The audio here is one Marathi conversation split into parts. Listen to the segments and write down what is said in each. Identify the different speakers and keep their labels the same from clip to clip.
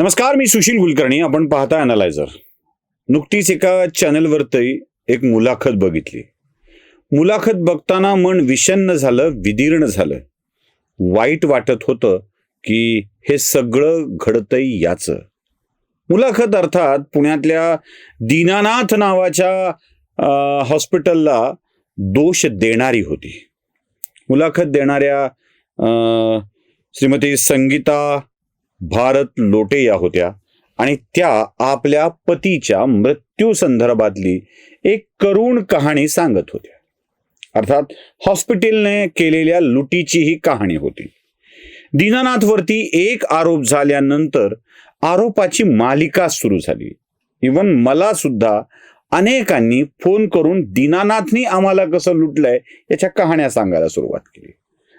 Speaker 1: नमस्कार मी सुशील कुलकर्णी. आपण पाहता अनालायझर नुकतीच एका चॅनलवरती एक मुलाखत बघितली. मुलाखत बघताना मन विषन्न झालं विदीर्ण झालं. वाईट वाटत होतं की हे सगळं घडतंय याचं. मुलाखत अर्थात पुण्यातल्या दीनानाथ नावाच्या हॉस्पिटलला दोष देणारी होती. मुलाखत देणाऱ्या श्रीमती संगीता भारत लोटे या होत्या आणि त्या आपल्या पतीच्या मृत्यू संदर्भातली एक करुण कहाणी सांगत होत्या. अर्थात हॉस्पिटलने केलेल्या लुटीची ही कहाणी होती. दीनानाथवरती एक आरोप झाल्यानंतर आरोपाची मालिका सुरू झाली. इवन मला सुद्धा अनेकांनी फोन करून दीनानाथनी आम्हाला कसं लुटलंय याच्या कहाण्या सांगायला सुरुवात केली.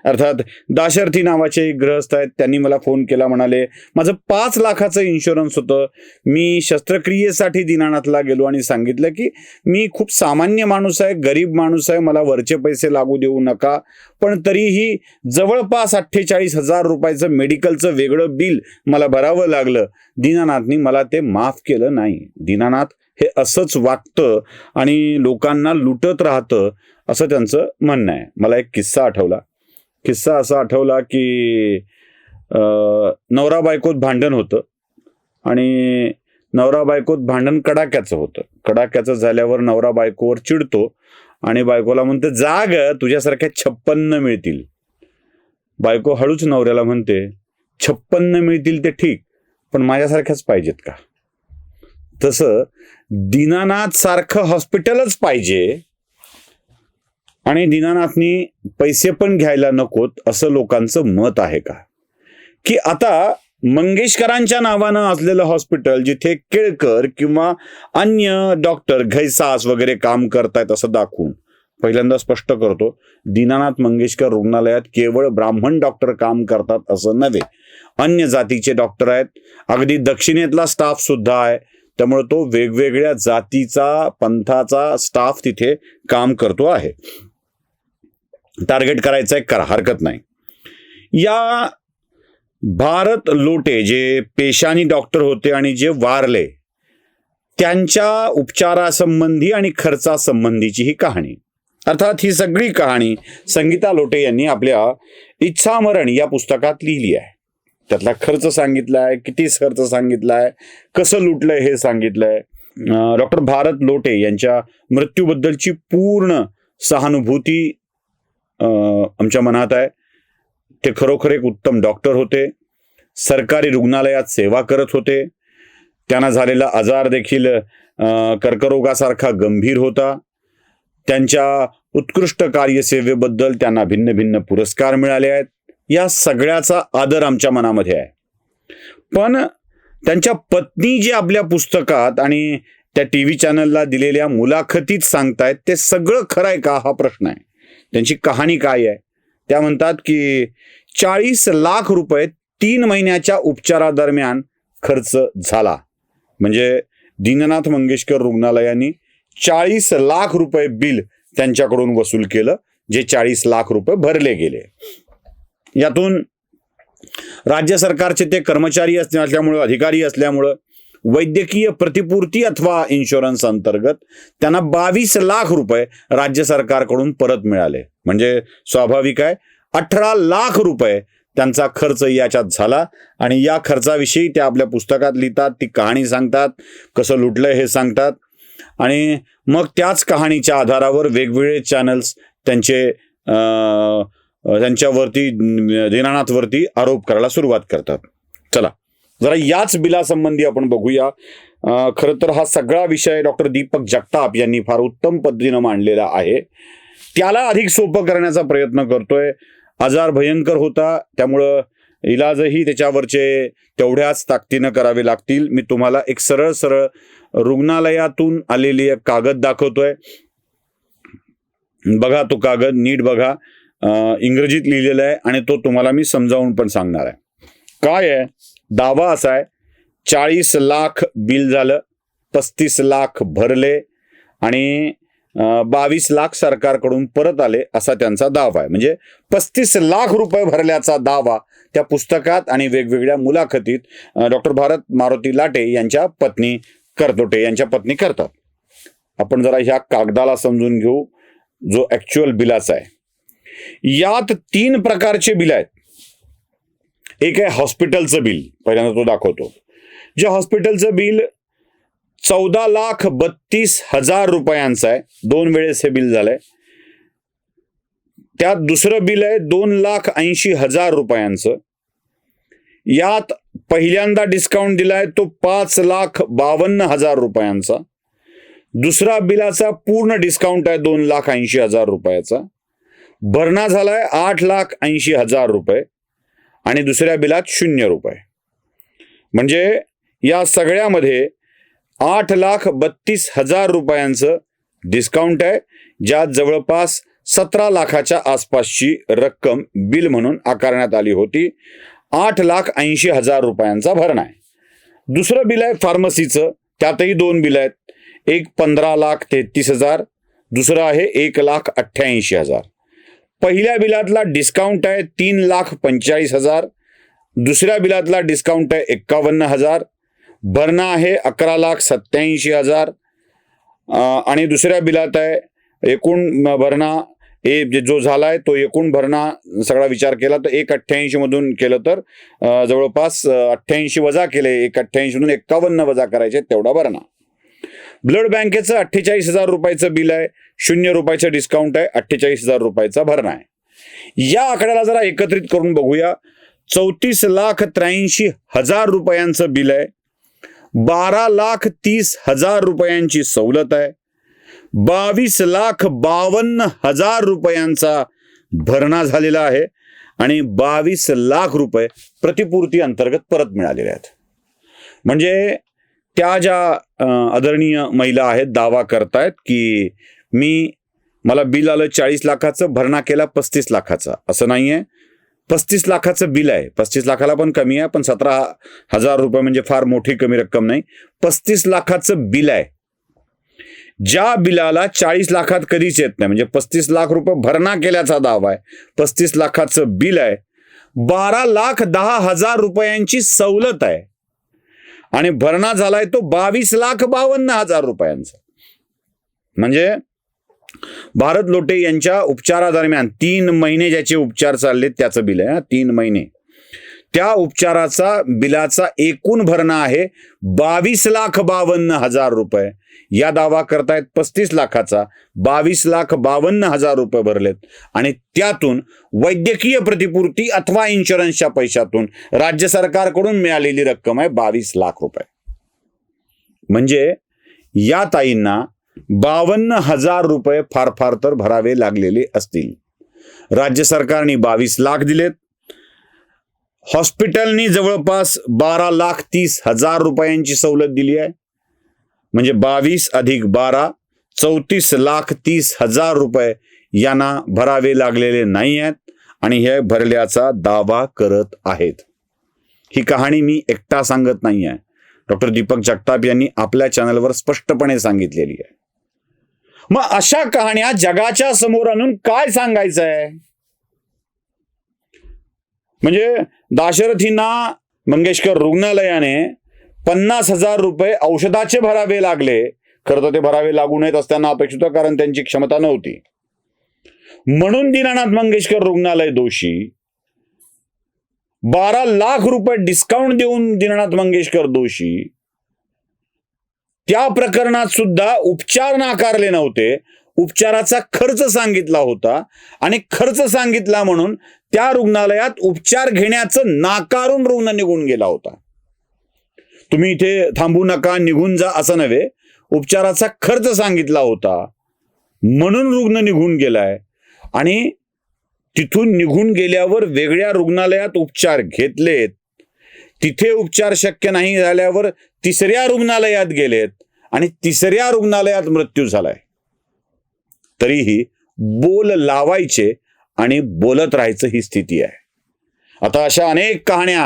Speaker 1: अर्थात दाशर्थी नावाचे एक ग्रहस्थ आहेत त्यांनी मला फोन केला म्हणाले माझं पाच लाखाचं इन्शुरन्स होतं. मी शस्त्रक्रियेसाठी दिनानाथला गेलो आणि सांगितलं की मी खूप सामान्य माणूस आहे गरीब माणूस आहे मला वरचे पैसे लागू देऊ नका. पण तरीही जवळपास अठ्ठेचाळीस हजार रुपयाचं मेडिकलचं वेगळं बिल मला भरावं लागलं. दीनानाथनी मला ते माफ केलं नाही. दीनानाथ हे असंच वागतं आणि लोकांना लुटत राहतं असं त्यांचं म्हणणं आहे. मला एक किस्सा आठवला. किस्सा असा आठवला की नवरा बायकोत भांडण होतं आणि नवरा बायकोत भांडण कडाक्याचं होतं. कडाक्याचं झाल्यावर नवरा बायकोवर चिडतो आणि बायकोला म्हणते जाग तुझ्यासारख्या छप्पन्न मिळतील. बायको हळूच नवऱ्याला म्हणते छप्पन्न मिळतील ते ठीक पण माझ्यासारख्याच पाहिजेत का? तसं दीनानाथ सारखं हॉस्पिटलच पाहिजे आणि दीनानाथनी पैसे पण घ्यायला नकोत असं लोकांचं मत आहे का? की आता मंगेशकरांच्या नावानं असलेलं हॉस्पिटल जिथे केळकर किंवा अन्य डॉक्टर घैसास वगैरे काम करतायत असं दाखवून पहिल्यांदा स्पष्ट करतो दीनानाथ मंगेशकर रुग्णालयात केवळ ब्राह्मण डॉक्टर काम करतात असं नव्हे अन्य जातीचे डॉक्टर आहेत अगदी दक्षिणेतला स्टाफ सुद्धा आहे त्यामुळे तो वेगवेगळ्या जातीचा पंथाचा स्टाफ तिथे काम करतो आहे. टार्गेट करायचं आहे करा हरकत नाही. या भारत लोटे जे पेशानी डॉक्टर होते आणि जे वारले त्यांच्या उपचारासंबंधी आणि खर्चासंबंधीची ही कहाणी. अर्थात ही सगळी कहाणी संगीता लोटे यांनी आपल्या इच्छामरण या पुस्तकात लिहिली आहे. त्यातला खर्च सांगितलाय किती खर्च सांगितलाय कसं लुटलंय हे सांगितलंय डॉक्टर भारत लोटे यांच्या मृत्यूबद्दलची पूर्ण सहानुभूती आमच्या मनात आहे. ते खरोखर एक उत्तम डॉक्टर होते. सरकारी रुग्णालयात सेवा करत होते. त्यांना झालेला आजार देखील कर्करोगासारखा गंभीर होता. त्यांच्या उत्कृष्ट कार्यसेवेबद्दल त्यांना भिन्न भिन्न पुरस्कार मिळाले आहेत. या सगळ्याचा आदर आमच्या मनामध्ये आहे. पण त्यांच्या पत्नी जे आपल्या पुस्तकात आणि त्या टी व्ही चॅनलला दिलेल्या मुलाखतीत सांगतायत ते सगळं खरं आहे का हा प्रश्न आहे? त्यांची कहाणी काय आहे? त्या म्हणतात की चाळीस लाख रुपये तीन महिन्याच्या उपचारादरम्यान खर्च झाला. म्हणजे दीननाथ मंगेशकर रुग्णालयाने चाळीस लाख रुपये बिल त्यांच्याकडून वसूल केलं जे चाळीस लाख रुपये भरले गेले. यातून राज्य सरकारचे ते कर्मचारी असल्यामुळं अधिकारी असल्यामुळं वैद्यकीय प्रतिपूर्ती अथवा इन्शुरन्स अंतर्गत त्यांना बावीस लाख रुपये राज्य सरकारकडून परत मिळाले. म्हणजे स्वाभाविक आहे अठरा लाख रुपये त्यांचा खर्च याच्यात झाला आणि या खर्चाविषयी त्या आपल्या पुस्तकात लिहितात ती कहाणी सांगतात कसं लुटलं हे सांगतात. आणि मग त्याच कहाणीच्या आधारावर वेगवेगळे चॅनल्स त्यांचे त्यांच्यावरती दीनानाथवरती आरोप करायला सुरुवात करतात. चला. जरा याच बिलासंबंधी आपण बघूया. खरं तर हा सगळा विषय डॉक्टर दीपक जगताप यांनी फार उत्तम पद्धतीनं मांडलेला आहे. त्याला अधिक सोपं करण्याचा प्रयत्न करतोय. आजार भयंकर होता त्यामुळं इलाजही त्याच्यावरचे तेवढ्याच ताकदीनं करावे लागतील. मी तुम्हाला एक सरळ सरळ रुग्णालयातून आलेली एक कागद दाखवतोय. बघा तो कागद नीट बघा. इंग्रजीत लिहिलेला आहे आणि तो तुम्हाला मी समजावून पण सांगणार आहे. काय आहे? दावा असा आहे चाळीस लाख बिल झालं पस्तीस लाख भरले आणि बावीस लाख सरकारकडून परत आले असा त्यांचा दावा आहे. म्हणजे पस्तीस लाख रुपये भरल्याचा दावा त्या पुस्तकात आणि वेगवेगळ्या मुलाखतीत डॉक्टर भारत मारुती लाटे यांच्या पत्नी करतोटे यांच्या पत्नी करतात. आपण जरा ह्या कागदाला समजून घेऊ जो ऍक्च्युअल बिलाचा आहे. यात तीन प्रकारचे बिल आहेत. एक आहे हॉस्पिटलचं बिल पहिल्यांदा तो दाखवतो. जे हॉस्पिटलचं बिल चौदा लाख बत्तीस हजार रुपयांचं आहे. दोन वेळेस हे बिल झालंय. त्यात दुसरं बिल आहे दोन लाख ऐंशी हजार रुपयांचं. यात पहिल्यांदा डिस्काउंट दिलाय तो पाच लाख बावन्न हजार रुपयांचा. दुसरा बिलाचा पूर्ण डिस्काउंट आहे दोन लाख ऐंशी हजार रुपयाचा. भरणा झालाय आठ लाख ऐंशी हजार रुपये. आणि दुसऱ्या बिलात शून्य रुपये. म्हणजे या सगळ्यामध्ये आठ लाख बत्तीस हजार रुपयांचं डिस्काउंट आहे ज्यात जवळपास सतरा लाखाच्या आसपासची रक्कम बिल म्हणून आकारण्यात आली होती. आठ लाख ऐंशी हजार रुपयांचा भरणा आहे. दुसरं बिल आहे फार्मसीचं त्यातही दोन बिल आहेत. एक पंधरा लाख तेहतीस हजार दुसरं आहे एक लाख अठ्ठ्याऐंशी हजार. पहिल्या बिलातला डिस्काउंट आहे तीन लाख पंचेचाळीस हजार. दुसऱ्या बिलातला डिस्काउंट आहे एक्कावन्न हजार. भरणा आहे अकरा लाख सत्याऐंशी हजार. आणि दुसऱ्या बिलात आहे एकूण भरणा ए जे जो झाला आहे तो एकूण भरणा सगळा विचार केला तर एक अठ्ठ्याऐंशीमधून केलं तर जवळपास अठ्ठ्याऐंशी वजा केले एक अठ्ठ्याऐंशीमधून एक्कावन्न वजा करायचे तेवढा भरणा. ब्लड बँकेचं अठ्ठेचाळीस हजार रुपयाचं बिल आहे. शून्य रुपयाचं डिस्काउंट आहे. अठ्ठेचाळीस हजार रुपयाचा भरणा आहे. या आकड्याला जरा एकत्रित करून बघूया. चौतीस लाख त्र्याऐंशी हजार रुपयांचं बिल आहे. बारा लाख तीस हजार रुपयांची सवलत आहे. बावीस लाख बावन्न हजार रुपयांचा भरणा झालेला आहे. आणि बावीस लाख रुपये प्रतिपूर्ती अंतर्गत परत मिळालेले आहेत. म्हणजे त्या ज्या आदरणीय महिला आहेत दावा करतायत की मी मला बिल आलं चाळीस लाखाचं भरणा केला पस्तीस लाखाचा. असं नाही आहे पस्तीस लाखाचं बिल आहे. पस्तीस लाखाला पण कमी आहे पण सतरा हजार रुपये म्हणजे फार मोठी कमी रक्कम नाही. पस्तीस लाखाचं बिल आहे. ज्या बिलाला चाळीस लाखात कधीच येत नाही म्हणजे पस्तीस लाख रुपये भरणा केल्याचा दावा आहे पस्तीस लाखाचं बिल आहे बारा लाख दहा हजार रुपयांची सवलत आहे. आणि भरणा झालाय तो बावीस लाख बावन्न हजार रुपयांचा. म्हणजे भारत लोटे यांच्या उपचारादरम्यान तीन महिने ज्याचे उपचार चालले त्याचं बिल आहे तीन महिने. त्या उपचाराचा बिलाचा एकूण भरणा आहे बावीस लाख बावन्न हजार रुपये. या दावा करतायत पस्तीस लाखाचा. बावीस लाख बावन्न हजार रुपये भरलेत. आणि त्यातून वैद्यकीय प्रतिपूर्ती अथवा इन्शुरन्सच्या पैशातून राज्य सरकारकडून मिळालेली रक्कम आहे बावीस लाख रुपये. म्हणजे या ताईंना बावन्न हजार रुपये फार फार तर भरावे लागलेले असतील. राज्य सरकारने बावीस लाख दिलेत. हॉस्पिटलनी जवळपास बारा लाख तीस हजार रुपयांची सवलत दिली आहे. म्हणजे बावीस अधिक बारा चौतीस लाख तीस हजार रुपये यांना भरावे लागलेले नाही आहेत आणि हे भरल्याचा दावा करत आहेत. ही कहाणी मी एकटा सांगत नाही आहे. डॉक्टर दीपक जगताप यांनी आपल्या चॅनलवर स्पष्टपणे सांगितलेली आहे. मग अशा कहाण्या जगाच्या समोर आणून काय सांगायचं आहे म्हणजे दाशरथींना मंगेशकर रुग्णालयाने पन्नास हजार रुपये औषधाचे भरावे लागले. खरं तर ते भरावे लागू नयेत असताना अपेक्षित होतं, कारण त्यांची क्षमता नव्हती. म्हणून दीनानाथ मंगेशकर रुग्णालय दोषी. बारा लाख रुपये डिस्काउंट देऊन दीनानाथ मंगेशकर दोषी. त्या प्रकरणात सुद्धा उपचार नाकारले नव्हते. उपचाराचा खर्च सांगितला होता आणि खर्च सांगितला म्हणून त्या रुग्णालयात उपचार घेण्याचं नाकारून रुग्ण निघून गेला होता. तुम्ही इथे थांबू नका निघून जा असं नव्हे. उपचाराचा खर्च सांगितला होता. म्हणून रुग्ण निघून गेलाय. आणि तिथून निघून गेल्यावर वेगळ्या रुग्णालयात उपचार घेतलेत. तिथे उपचार शक्य नाही झाल्यावर तिसऱ्या रुग्णालयात गेलेत. आणि तिसऱ्या रुग्णालयात मृत्यू झालाय. तरीही बोल लावायचे आणि बोलत राहायचं ही स्थिती आहे. आता अशा अनेक कहाण्या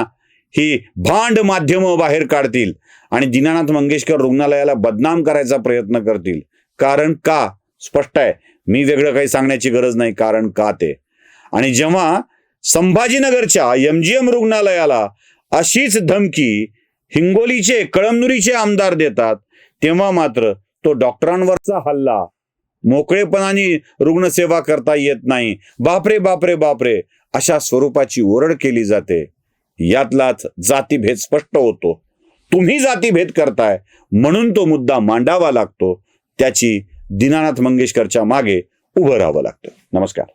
Speaker 1: ही भांड माध्यम बाहेर काढतील आणि दीनानाथ मंगेशकर रुग्णालयाला बदनाम करायचा प्रयत्न करतील. कारण का? स्पष्ट आहे. मी वेगळं काही सांगण्याची गरज नाही. कारण का ते? आणि जेव्हा संभाजीनगरच्या एमजीएम रुग्णालयाला अशीच धमकी हिंगोलीचे कळमनुरीचे आमदार देतात तेव्हा मात्र तो डॉक्टरांवरचा हल्ला मोकळेपणाने रुग्णसेवा करता येत नाही. बापरे बापरे बापरे. अशा स्वरूपाची ओरड केली जाते. यातलाच जातीभेद स्पष्ट होतो. तुम्ही जातीभेद करताय म्हणून तो मुद्दा मांडावा लागतो. त्याची दीनानाथ मंगेशकरच्या मागे उभं राहावं लागतं. नमस्कार.